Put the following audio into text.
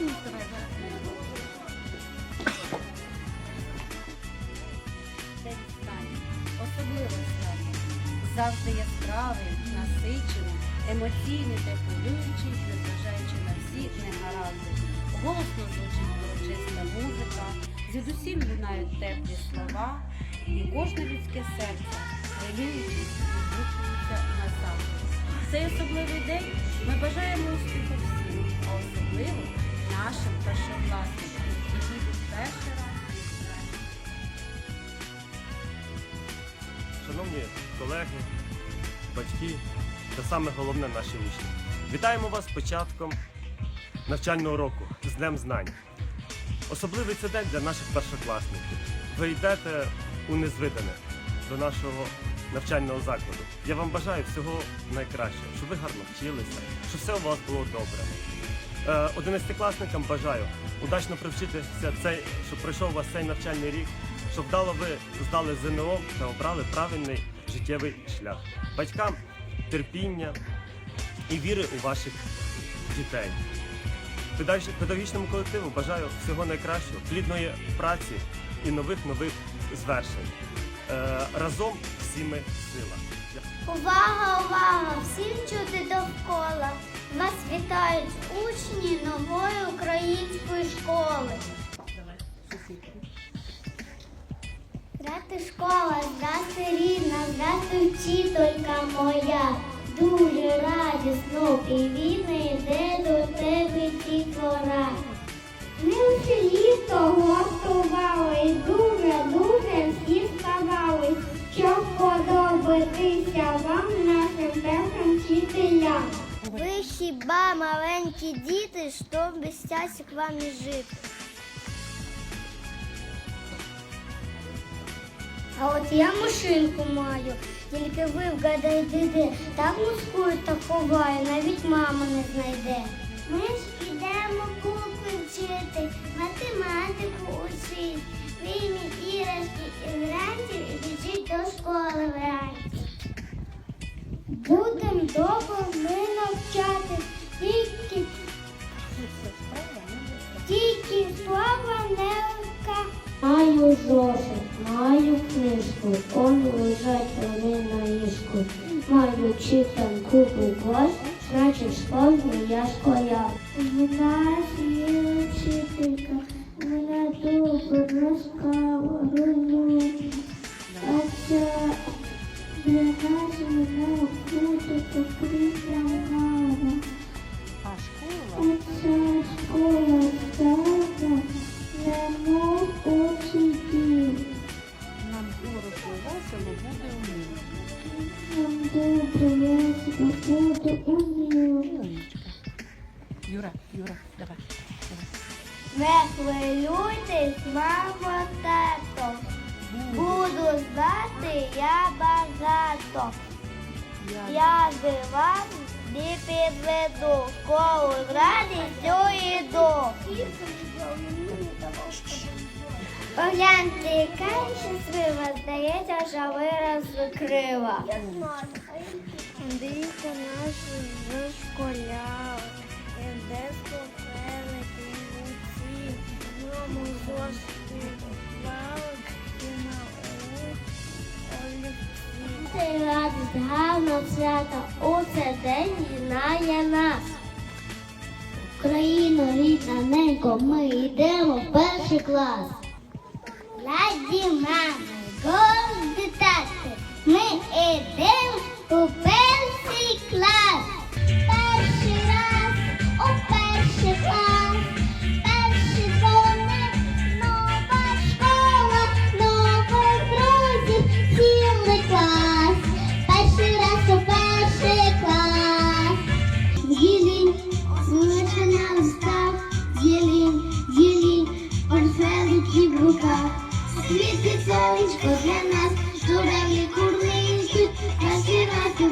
мені давай зараз. Особливо стань. Завжди яскравий, насичений, емоційний та хвилюючий, незважаючи на всі негаразди. Голосно звучить урочиста музика, звідусіль лунають теплі слова, і кожне людське серце, хвилюючись, відгукується назавжди. В цей особливий день ми бажаємо успіху всім, а особливо нашим першокласникам, які йдуть перший раз. Шановні колеги, батьки та саме головне наші учні. Вітаємо вас з початком навчального року з Днем Знань. Особливий це день для наших першокласників. Ви йдете у незвидане до нашого навчального закладу. Я вам бажаю всього найкращого, щоб ви гарно вчилися, щоб все у вас було добре. Е, Одинадцятикласникам бажаю удачно привчитися цей, щоб пройшов у вас цей навчальний рік, щоб вдало ви здали ЗНО та обрали правильний життєвий шлях. Батькам терпіння і віри у ваших дітей. Педагогічному колективу бажаю всього найкращого, плідної праці і нових нових звершень. Е, разом всі ми сила. Увага, увага! Всім чути довкола. Вітають учні нової української школи. Здрасте школа, здрасте рідна, здрасте вчителька моя. Дуже радісно привітно йде до тебе ті твора. Ми вже літо гостували і дуже-дуже всі ставали, щоб подобатися вам нашим першим вчителям. Ви хіба маленькі діти, що без часик вам і жити. А от я машинку маю, тільки ви вгадайте де. Так мускую та ховаю, навіть мама не знайде. Ми ж ідемо куклу вчити, математику учить. Вийміть іграшки із ранців і біжіть до школи вранці. Будем довго Маю зошит, маю книжку, он лежать вони на ліжку. Маю читанку клас, значить школу я школя. В нас є вчителька, вона добре розкава, розумна. А це для нас вона буде покрита мама. А школа? Оце школа стала, Юра, Юра, давай. Не хвилюйтесь, мамо, тато. Буду знати я багато. Я би вам не підведу. Школу з радістю йду. Погляньте, яка щаслива, здається, що вираз крила. Дивіться наші вже де скопили кінці, дому зошити плавок і на олівці. Це радість, гарна свята, у цей день нас. Україно, рідна ненько, ми йдемо в перший клас. Раді мами, горді тати, ми йдемо у перший сонечко для нас, журавлі курличуть, перший раз у